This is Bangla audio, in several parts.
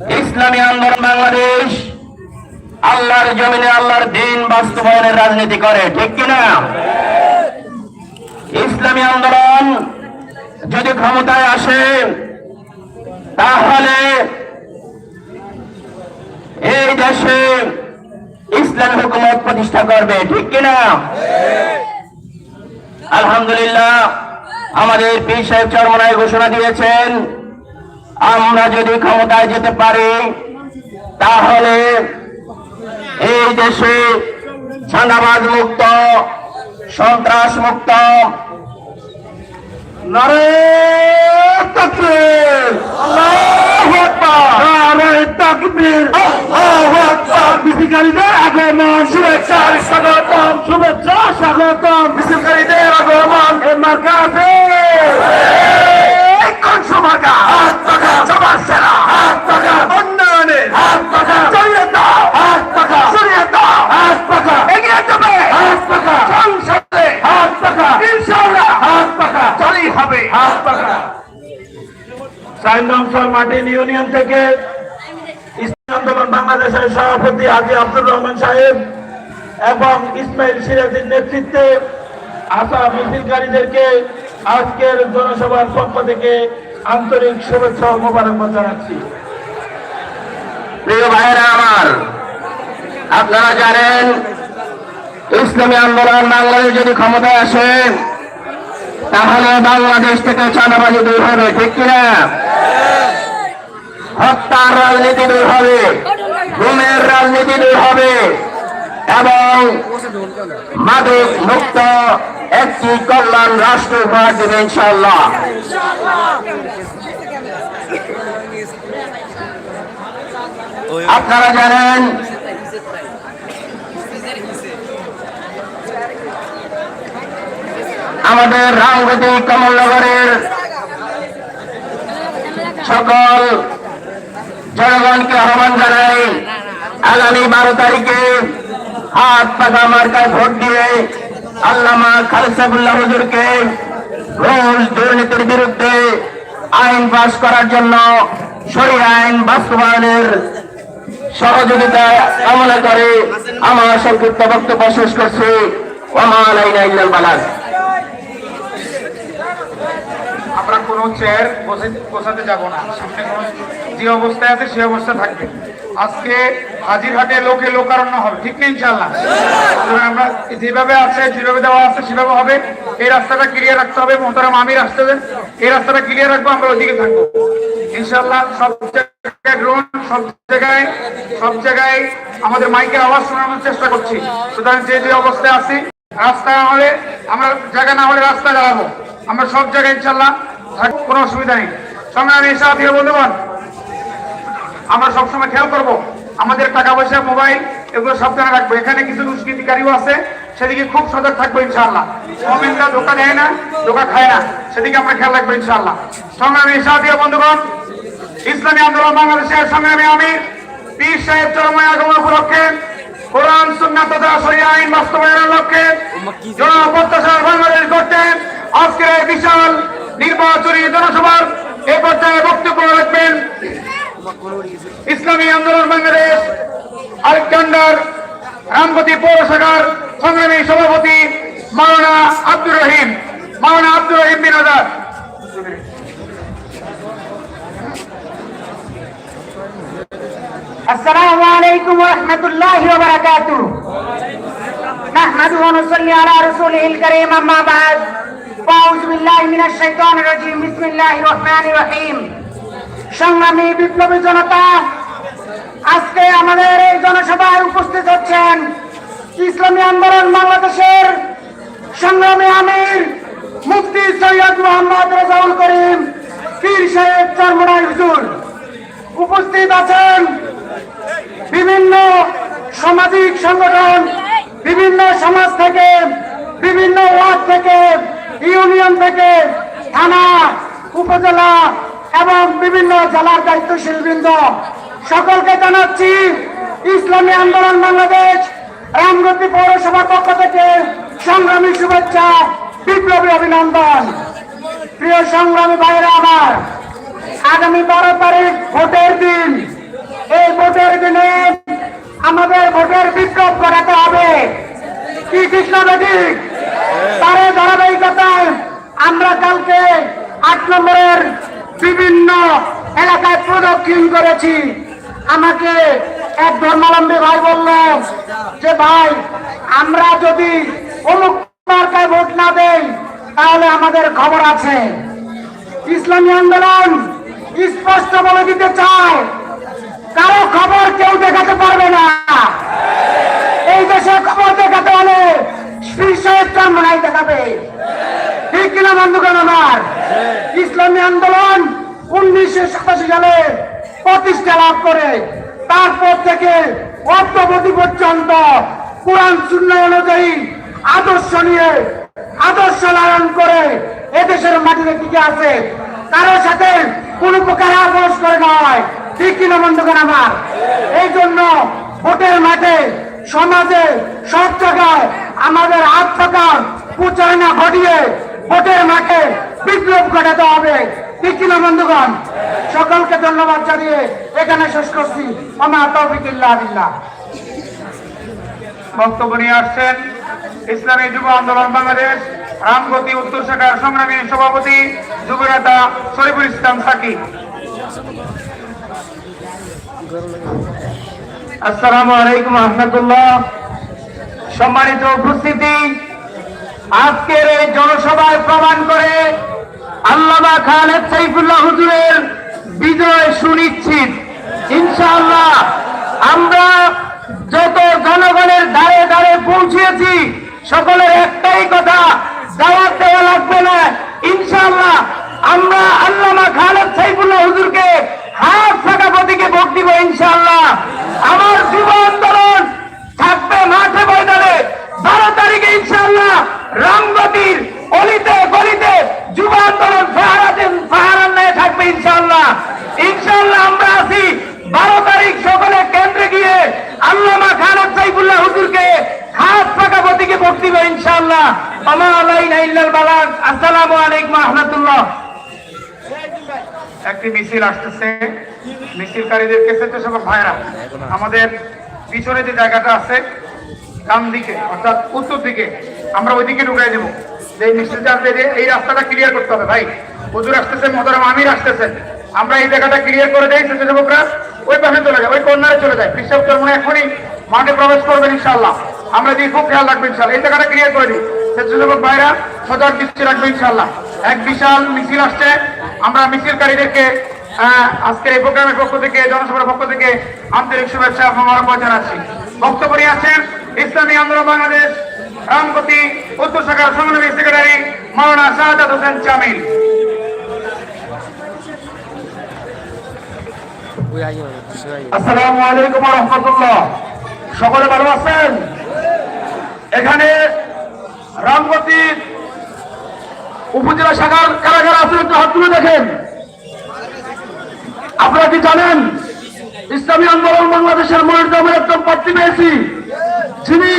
ইসলামী আন্দোলন বাংলাদেশ, আল্লাহর জমিনে আল্লাহর দিন বাস্তবায়নের রাজনীতি করে, ঠিক কিনা? ইসলামী আন্দোলন যদি ক্ষমতায় আসে, তাহলে এই দেশে ইসলাম হুকুমত প্রতিষ্ঠা করবে, ঠিক কিনা? আলহামদুলিল্লাহ, আমাদের পীর সাহেব চরমনায় ঘোষণা দিয়েছেন আমরা যদি ক্ষমতায় যেতে পারি তাহলে এই দেশে চাঁদাবাজ মুক্ত সন্ত্রাস মুক্ত বিসিকারীদের আগমন শুভেচ্ছা স্বাগতম। শুভেচ্ছা স্বাগতম। বিসিকারীদের আগমন এ মার্কাতে কোন সেরা চলিয়ে দাও। সরিয়ে দাও। এগিয়ে যাবে। সংসদে। চলি হবে। ইউনিয়ন থেকে আন্দোলন বাংলাদেশের সভাপতি হাজি আব্দুর রহমান সাহেব এবং ইসমাইল সিরাজের নেতৃত্বে আসা মিছিলকারীদেরকে আজকের জনসভার পক্ষ থেকে আন্তরিক শুভেচ্ছা ও মোবারকবাদ জানাচ্ছি। প্রিয় ভাইয়েরা আমার, আপনারা জানেন, ইসলামী আন্দোলন বাংলাদেশ যদি ক্ষমতায় আসে, তাহলে বাংলাদেশ থেকে চাঁদাবাজি দূর হবে, ঠিক কিনা? হত্যার রাজনীতি দূর হবে, গুমের রাজনীতি দূর হবে। এবং মাদক মুক্ত একটি কল্যাণ রাষ্ট্র উপহার দেবে ইনশাল্লাহ আপনারা জানেন, আমাদের রামগতি কমলনগরের সকল জনগণকে আহ্বান জানাই, আগামী বারো তারিখে হাত পাকা ভোট দিয়ে আল্লামা খালসাবুল্লাহ হুজুরকে ঘুষ দুর্নীতির বিরুদ্ধে আইন পাশ করার জন্য সরি আইন বাস্তবায়নের কামনা করে আমার সংক্ষিপ্ত বক্তব্য শেষ করছি। ওমান আইনা ইল্লাল বালাস কোনো চেয়ার বসে বসাতে যাব না। সামনে কোনো যে অবস্থায় আছে সে অবস্থা থাকবে। আজকে হাজিরহাটে লোকে লোকারণ্য হবে। ঠিক নেই ইনশাল্লাহ আমরা যেভাবে আছে, যেভাবে দেওয়া আছে, সেভাবে হবে। এই রাস্তাটা ক্লিয়ার রাখতে হবে। মোহতারাম আমির আসতে দেন। এই রাস্তাটা ক্লিয়ার রাখব, আমরা ওইদিকে থাকব। ইনশাল্লাহ সব জায়গায় ড্রোন সব জায়গায় সব জায়গায় আমাদের মাইকের আওয়াজ শোনানোর চেষ্টা করছি। সুতরাং যে যে অবস্থায় আছি, রাস্তা না হলে, আমরা জায়গা না হলে রাস্তা দাঁড়াবো। আমরা সব জায়গায় ইনশাল্লাহ কোনো অসুবিধা নেই। সংগ্রামী সাথী বন্ধুগণ আমরা সবসময় খেয়াল করব, আমাদের টাকা পয়সা, মোবাইল, এগুলো সাবধানে রাখব। এখানে কিছু দুষ্কৃতিকারীও আছে, সেদিকে খুব সজাগ থাকব ইনশাল্লাহ মোমিনরা ধোকা দেয় না, ধোকা খায় না, সেদিকে আমরা খেয়াল রাখব ইনশাল্লাহ সংগ্রামী সাথী বন্ধুগণ, ইসলামী আন্দোলন বাংলাদেশের সংগ্রামী আমির, পীর সাহেব চরময় আগমন উপলক্ষে কোরআন সুন্নাত তথা শরীয় আইন বাস্তবায়নের লক্ষ্যে জনপ্রত্যাশার বাংলাদেশ করতে আজকের বিশাল নির্বাচনী জনসভার এ পর্যায়ে বক্তব্য রাখবেন ইসলামী আন্দোলন বাংলাদেশ আলেকজান্ডার রামগতি পৌরসভার সংগ্রামী সভাপতি মাওলানা আব্দুর রহিম মাওলানা আব্দুর রহিম বিন আজাদ السلام عليكم ورحمة الله وبركاته نحمد ونصلي على رسوله الكريم أما بعد فأعوذ بالله من الشيطان الرجيم بسم الله الرحمن الرحيم সংগ্রামী বিপ্লবী জনতা, আজকে আমাদের এই জনসভায় উপস্থিত হচ্ছেন ইসলামী আন্দোলন বাংলাদেশের সংগ্রামী আমির মুফতি সৈয়দ মোহাম্মদ রেজাউল করিম, পীর সাহেব চরমনাই হুজুর। উপস্থিত আছেন বিভিন্ন সামাজিক সংগঠন, বিভিন্ন সমাজ থেকে, বিভিন্ন ওয়ার্ড থেকে, ইউনিয়ন থেকে, থানা, উপজেলা এবং বিভিন্ন জেলার দায়িত্বশীল বৃন্দ সকলকে জানাচ্ছি ইসলামী আন্দোলন বাংলাদেশ, রামগতি পৌরসভার পক্ষ থেকে সংগ্রামী শুভেচ্ছা, বিপ্লবী অভিনন্দন। প্রিয় সংগ্রামী ভাইরা আমার, আগামী বারো তারিখ ভোটের দিন। এই ভোটের দিনে আমাদের ভোটের বিক্ষোভ করাতে হবে। কি কৃষ্ণবেদিক তারে ধারাবাহিকতায় আমরা কালকে আট নম্বরের বিভিন্ন এলাকায় প্রদক্ষিণ করেছি। আমাকে এক ধর্মাবলম্বী ভাই বললেন যে, ভাই, আমরা যদি অমুক মার্কায় ভোট না দেই, তাহলে আমাদের খবর আছে। ইসলামী আন্দোলন স্পষ্ট বলে দিতে চায় কারও খবর কেউ দেখাতে পারবে না। এই দেশে খবর দেখাতে হলে শীর্ষের চন্দ্রনাই দেখাবে ঠিক কিনা বন্ধুগণ আমার ইসলামী আন্দোলন উনিশশো সাতাশি সালে প্রতিষ্ঠা লাভ করে। তারপর থেকে অদ্যবধি পর্যন্ত কোরআন শূন্য অনুযায়ী আদর্শ নিয়ে আদর্শ লালন করে এদেশের মাটিতে টিকে আছে। কারোর সাথে কোন প্রকার আপোষ করে নয়। ঠিক কিনা বন্ধুগণ আমার? এই জন্য ভোটের মাঠে সমাজে সব জায়গায় আমাদের হাত থাকার প্রচারণা ঘটিয়ে ভোটের মাঠে বিপ্লব ঘটাতে হবে। ঠিক কিনা বন্ধুগণ? সকলকে ধন্যবাদ জানিয়ে এখানে শেষ করছি। আমার তৌফিকুল্লাহ বক্তব্য নিয়ে আসছেন ইসলামী যুব আন্দোলন বাংলাদেশ, রামগতি উত্তর শাখার সংগ্রামী সভাপতি যুব নেতা শরীফুল ইসলাম সাকি। আসসালামু আলাইকুম রহমতুল্লাহ সম্মানিত উপস্থিতি আজকের এই জনসভায় প্রমাণ করে আল্লামা খালেদ সাইফুল্লাহ হুজুরের বিজয় সুনিশ্চিত। ইনশাআল্লাহ আমরা যত জনগণের ধারে ধারে পৌঁছেছি, সকলের একটাই কথা, দাওয়াত দেওয়া লাগবে না। ইনশাআল্লাহ আমরা আল্লামা খালেদ সাইফুল্লাহ হুজুরকে হাত থাকা প্রতীকে ভোট দিব ইনশাআল্লাহ। আমার যুব আন্দোলন থাকবে মাঠে ময়দানে। বারো তারিখে ইনশাল্লাহ রামগতির অলিতে গলিতে যুব আন্দোলন ফাহারাতেন ফাহারান নিয়ে থাকবে ইনশাআল্লাহ। ইনশাআল্লাহ আমরা আছি বারো তারিখ সকালে কেন্দ্রে গিয়ে আল্লামা খালেদ সাইফুল্লাহ হুজুরকে হাত ফাঁকা প্রতীকে ভোট দিব ইনশাআল্লাহ। আমার আলাইনা ইল্লাল বালাগ। আসসালামু আলাইকুম রহমতুল্লাহ। একটি মিছিল আসতেছে। মিছিলকারীদেরকে স্বেচ্ছাসেবক ভাইরা আমাদের পিছনে যে জায়গাটা আছে ডান দিকে, অর্থাৎ উত্তর দিকে, আমরা ওই দিকে ঢুকাই দেবো। এই যাবে যে এই রাস্তাটা ক্লিয়ার করতে হবে, ভাই। হুজুর আসতেছে মদরাম আমির আসতেছে আমরা এই জায়গাটা ক্লিয়ার করে দেই স্বেচ্ছাসেবকরা ওই পাশে চলে যায়, ওই কর্নারে চলে যায়। কৃষক চরমনে এখনই মাঠে প্রবেশ করবেন ইনশাল্লাহ আমরা দিয়ে খুব খেয়াল রাখব ইনশাল্লাহ এই জায়গাটা ক্লিয়ার করে দিই। স্বেচ্ছাসেবক ভাইরা, সজাগ দৃষ্টি রাখবে ইনশাল্লাহ এক বিশাল মিছিল আসছে। আমরা মিছিলকারীদেরকে আজকের এই প্রোগ্রামের পক্ষ থেকে, জনসভার পক্ষ থেকে আন্তরিক শুভেচ্ছা এবং মোবারকবাদ জানাচ্ছি। বক্তব্য আছেন ইসলামী আন্দোলন বাংলাদেশ, রামপতি উত্তর শাখার সংগ্রামী সেক্রেটারি মাওলানা শাহাদ হোসেন চামিল। আসসালামু আলাইকুম সকলে ভালো আছেন? এখানে রামগতি উপজেলা শাখার কারা কারা আছেন একটু হাত তুলে দেখেন। আপনারা কি জানেন? ইসলামী আন্দোলন বাংলাদেশের মনিরদমের একজন প্রার্থী পেয়েছি। যিনি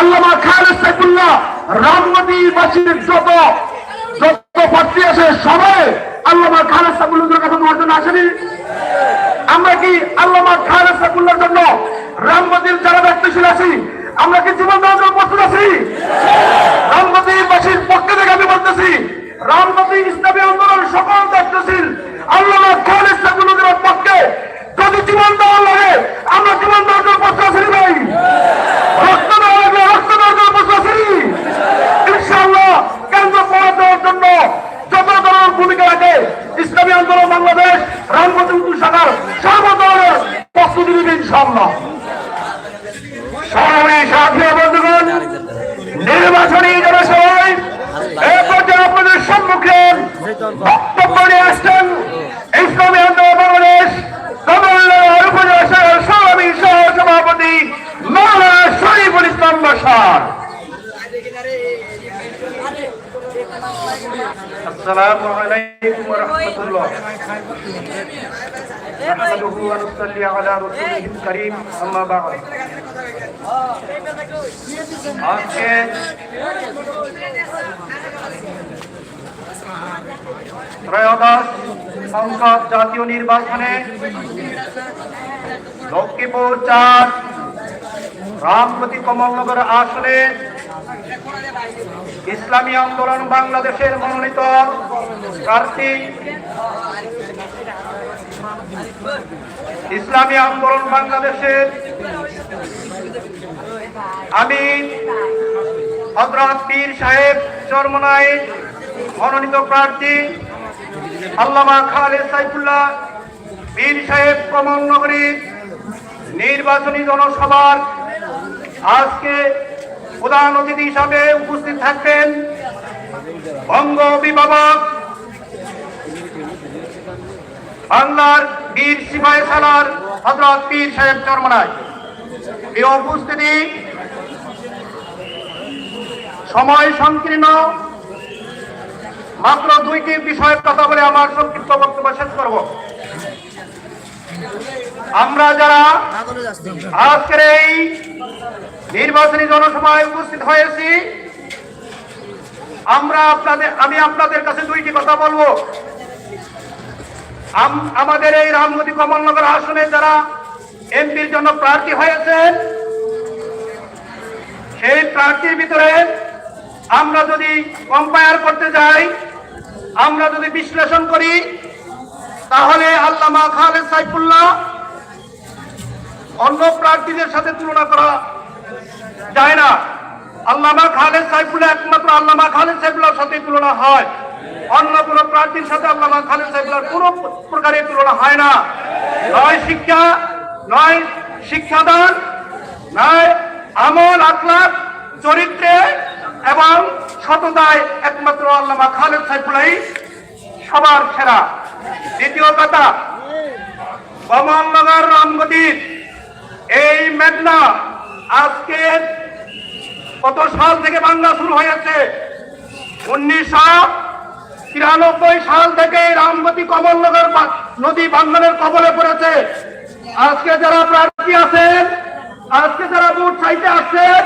আল্লামা খালেদ সাইফুল্লাহ রামগতিবাসীর যত যত প্রার্থী আছে, সবাই আল্লামা খালেদ সাইফুল্লাহর কাছে তোমার জন্য আসেনি? আমরা কি আল্লামা খালেদ সাইফুল্লাহর জন্য রামগতির যারা ব্যক্তিশীল আছি, আমরা কি জীবন দেওয়ার জন্য প্রস্তুত আছি? রামগতিবাসীর পক্ষে থেকে আমি বলতেছি রামগতি ইসলামী আন্দোলন সকল দায়িত্বশীল আল্লামা খালেদ সাইফুল্লাহর পক্ষে যদি জীবন দেওয়া লাগে আমরা জীবন দেওয়ার জন্য প্রস্তুত আছি ভাই রক্ত দেওয়া লাগলে রক্ত দেওয়ার জন্য প্রস্তুত আছি ইনশাআল্লাহ কেন্দ্র পড়া দেওয়ার জন্য যত ধরনের ভূমিকা রাখে ইসলামী আন্দোলন বাংলাদেশ রামগতি উত্তর শাখার সর্বদলের প্রস্তুতি নিবে ইনশাআল্লাহ সরমী সাথী বন্ধুগণ নির্বাচনী জনসভায় এই পর্যায়ে আপনাদের সম্মুখে বক্তব্য নিয়ে আসছেন ইসলামী আন্দোলন বাংলাদেশ কমলনগর উপজেলা শাখার সরমী সহ সভাপতি মাওলানা শরীফুল ইসলাম বসার আসসালামু আলাইকুম ওয়া রাহমাতুল্লাহ نحمده ونصلي على رسوله الكريم أما بعد আজকে ত্রয়োদশ সংসদ জাতীয় নির্বাচনে লক্ষ্মীপুর চার রামপতি কমলনগর আসনে ইসলামী আন্দোলন বাংলাদেশের মনোনীত প্রার্থী। ইসলামী আন্দোলন বাংলাদেশের আমি হজরত পীর সাহেব চরমনাই মনোনীত প্রার্থী। আল্লামা খালেদ সাইফুল্লাহ পীর সাহেব কমলনগরী নির্বাচনী জনসভার আজকে প্রধান অতিথি হিসাবে উপস্থিত থাকবেন বঙ্গ অভিভাবক, বাংলার বীর সিপাহী সালার হজরত পীর সাহেব চরমনায় এই উপস্থিতি, সময় সংকীর্ণ। মাত্র দুইটি বিষয়ের কথা বলে আমার সংক্ষিপ্ত বক্তব্য শেষ করব। আমরা যারা আজকের এই নির্বাচনী জনসভায় উপস্থিত হয়েছি। আমরা আপনাদের, আমি আপনাদের কাছে দুইটি কথা বলব। আমাদের এই রামগতি কমলনগর আসনে যারা এমপির জন্য প্রার্থী হয়েছেন, সেই প্রার্থীর ভিতরে আমরা যদি কম্পায়ার করতে যাই, আমরা যদি বিশ্লেষণ করি, তাহলে আল্লামা খালেদ সাইফুল্লাহ অন্য প্রার্থীদের সাথে তুলনা করা যায় না। আল্লামা খালেদ সাইফুল্লাহ একমাত্র আল্লামা খালেদ সাইফুল্লাহর সাথে তুলনা হয়। অন্য কোন প্রার্থীর সাথে আল্লামা খালেদ সাইফুল্লাহর কোন প্রকারের তুলনা হয় না। নয় শিক্ষা, নয় শিক্ষাদান, নয় আমল আখলাক চরিত্রে এবং সততায় একমাত্র আল্লামা খালেদ সাইফুল্লাহ সবার সেরা। দ্বিতীয় কথা কমলনগর রামগতির এই মেঘনা আজকে কত সাল থেকে বাংলা শুরু হয়েছে উনিশশো তিরানব্বই সাল থেকে রামগতি কমলনগর নদী বাংলার কবলে পড়েছে। আজকে যারা প্রার্থী আছেন, আজকে যারা ভোট চাইতে আসছেন,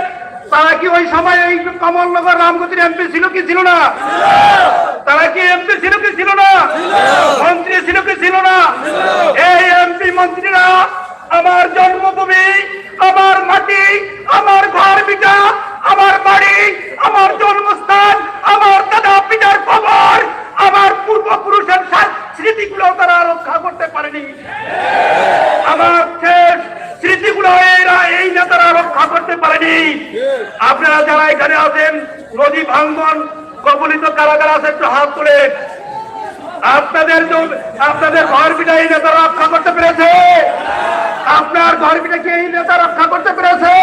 তারা কি ওই সময় এই কমলনগর রামগতির এমপি ছিল কি ছিল না? তারা কি এমপি ছিল কি ছিল না? মন্ত্রী ছিল কি ছিল না? এই এমপি মন্ত্রীরা আমার জন্মভূমি, আমার মাটি, আমার ঘর বিটা আমার বাড়ি, আমার জন্মস্থান, আমার দাদা পিতার কবর, আমার পূর্বপুরুষের স্মৃতিগুলো তারা রক্ষা করতে পারেনি। আমার শেষ স্মৃতিগুলো এরা, এই নেতারা রক্ষা করতে পারেনি। আপনারা যারা এখানে আছেন, নদী ভাঙ্গন, কবলিত কারাগার আছে, একটু হাত তুলে আপনাদের আপনাদের ঘর পিঠা এই নেতা রক্ষা করতে পেরেছে। আপনার ঘর পিঠাকে এই নেতা রক্ষা করতে পেরেছে।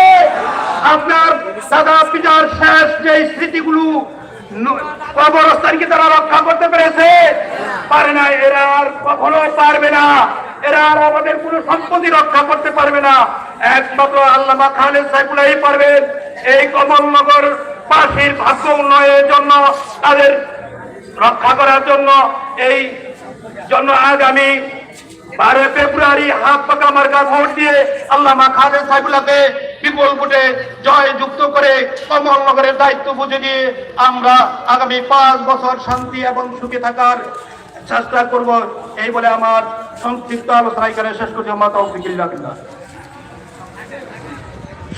আপনার দাদা পিতার শেষ যে স্মৃতিগুলো কবরস্থানকে তারা রক্ষা করতে পেরেছে। পারে না, এরা আর কখনো পারবে না। এরা আর আমাদের কোনো সম্পত্তি রক্ষা করতে পারবে না। একমাত্র আল্লামা খালেদ সাইফুল্লাহ পারবেন। এই কমলনগর পাশের ভাগ্য উন্নয়নের জন্য তাদের রক্ষা করার জন্য এই জন্য আগামী বারো ফেব্রুয়ারি হাত পাকা মার্কা ভোট দিয়ে আল্লামা খালেদ সাইফুল্লাহকে বিপুল ভোটে জয় যুক্ত করে কমলনগরের দায়িত্ব বুঝে দিয়ে আমরা আগামী পাঁচ বছর শান্তি এবং সুখে থাকার চেষ্টা করব এই বলে আমার সংক্ষিপ্ত আলোচনা এখানে শেষ করছি আমার তৌফিকুল্লাহ।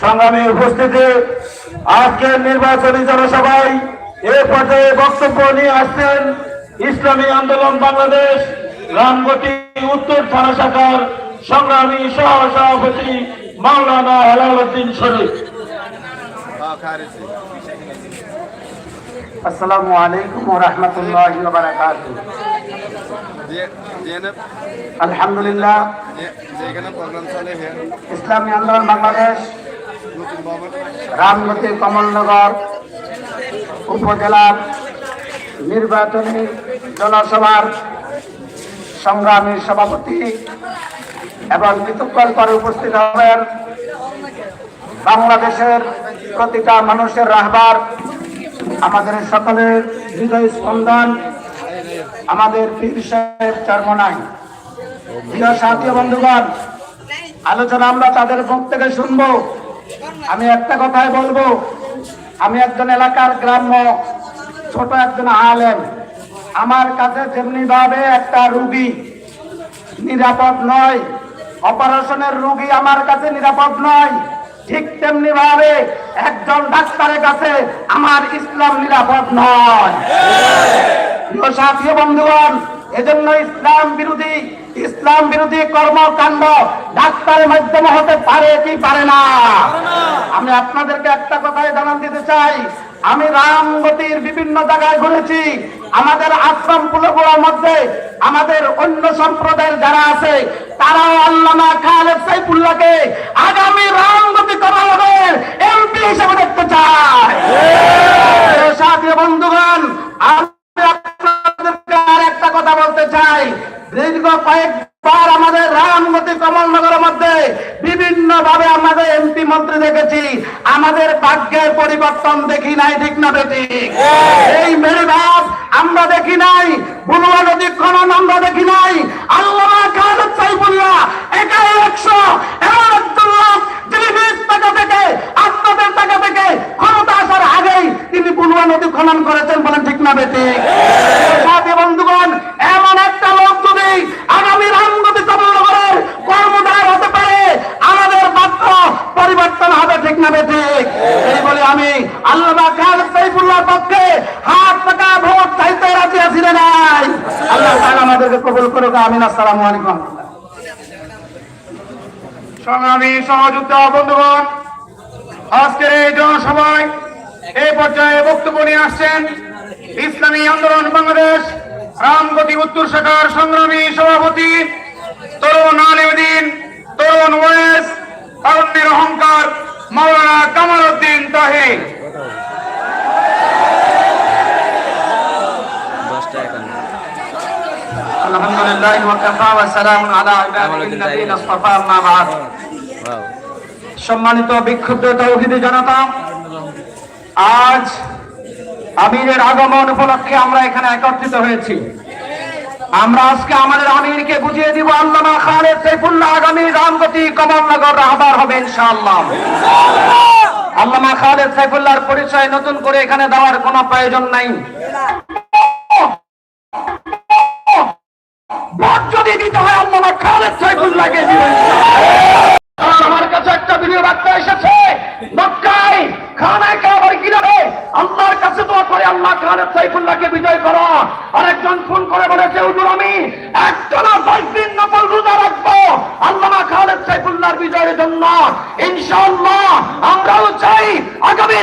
সংগ্রামী উপস্থিতি, আজকের নির্বাচনী জনসভায় এ পর্যায়ে বক্তব্য নিয়ে আসছেন ইসলামী আন্দোলন বাংলাদেশ রামগতি উত্তর থানা শাখার সংগ্রামী সহ সভাপতি মাওলানা হেলাল উদ্দিন শরীফ। আসসালামু আলাইকুম রাহমাতুল্লাহি আলহামদুলিল্লাহ। ইসলামী আন্দোলন বাংলাদেশ রামগতি কমলনগর উপজেলার নির্বাচনী জনসভার সংগ্রামী সভাপতি এবং কিছুক্ষণ পরে উপস্থিত হবেন বাংলাদেশের প্রতিটা মানুষের রাহবার, আমাদের সকলের হৃদয় স্পন্দন, আমাদের পীর সাহেব চর্মনাই। প্রিয় সাথী বন্ধুগণ, আলোচনা আমরা তাদের মুখ থেকে শুনব। আমি একটা কথাই বলব আমি একজন এলাকার গ্রাম্য, ছোট একজন আলেম। আমার কাছে যেমনি ভাবে একটা রুগী নিরাপদ নয়, অপারেশনের রুগী আমার কাছে নিরাপদ নয়, ঠিক তেমনি ভাবে একজন ডাক্তারের কাছে আমার ইসলাম নিরাপদ নয়। বন্ধুগণ এজন্য ইসলাম বিরোধী ইসলাম বিরোধী কর্মকাণ্ড ডাক্তারের মাধ্যমে হতে পারে কি পারে না? আমি আপনাদেরকে একটা কথাই জানান দিতে চাই। আমি রামগতির বিভিন্ন জায়গায় ঘুরেছি। আমাদের আশ্রম পুলগুলোর মধ্যে আমাদের অন্য সম্প্রদায়ের যারা আছে তারাও আল্লামা খালেদ সাইফুল্লাহকে আগামী রামগতি কমালের এমপি হিসেবে দেখতে চায়। বন্ধুগণ দীর্ঘ কয়েকবার আমাদের রামগতি কমলনগরের মধ্যে বিভিন্ন ভাবে আমাদের এমপি মন্ত্রী দেখেছি। আমাদের ভাগ্যের পরিবর্তন দেখি নাই, ঠিক না বেটি? এই মেরুভাব আমরা দেখি নাই বুনুয়া নদী খনন আমরা দেখি নাই আল্লাহ খালেদ সাইফুল্লাহ একাই একশো এমন একজন ক্ষমতা আসার আগেই তিনি বুনুয়া নদী খনন করেছেন বলেন ঠিক না বেটি সাথী বন্ধুগণ এমন একটা লোক যদি আগামী রামগতি কমলনগরের কর্মধার হতে পারে আমাদের মাত্র পরিবর্তন হবে ঠিক না বেটি এই বলে আমি আল্লাহ খালেদ সাইফুল্লাহর পক্ষে হাত টাকা ভোট চাইতে রাজি আছি না নাই আল্লাহ তাআলা আমাদেরকে সংগ্রামী সহযোদ্ধা জনসভায় পর্যায়ে বক্তব্য নিয়ে আসছেন ইসলামী আন্দোলন বাংলাদেশ, রামগতি উত্তর শাখার সংগ্রামী সভাপতি কাফা ওয়া সালামুন আলা ইবাদিল্লাযিনা ইসতাফা আম্মা বা'দ। ওয়াও সম্মানিত বিক্ষুব্ধ তৌহিদি জনতা আজ আমিরের আগমন উপলক্ষে আমরা এখানে একত্রিত হয়েছি। আমরা আজকে আমাদের আমিরকে বুঝিয়ে দিব আল্লামা খালেদ সাইফুল্লাহ আগামী রামগতি কমলনগর রাহবার হবে ইনশাআল্লাহ। আল্লামা খালেদ সাইফুল্লাহর পরিচয় নতুন করে এখানে দেওয়ার কোনো প্রয়োজন নাই। ভোট যদি দিতে হয় আল্লামা খালেদ সাইফুল্লাহকে দিবেন। আমার কাছে একটা ভিডিও বার্তা এসেছে ফোন করে বলেছে, হুজুর, আমি নকল রোজা রাখব। আল্লামা খালেদ সাইফুল্লাহর বিজয়ের ইনশাআল্লাহ আমরাও চাই আগামী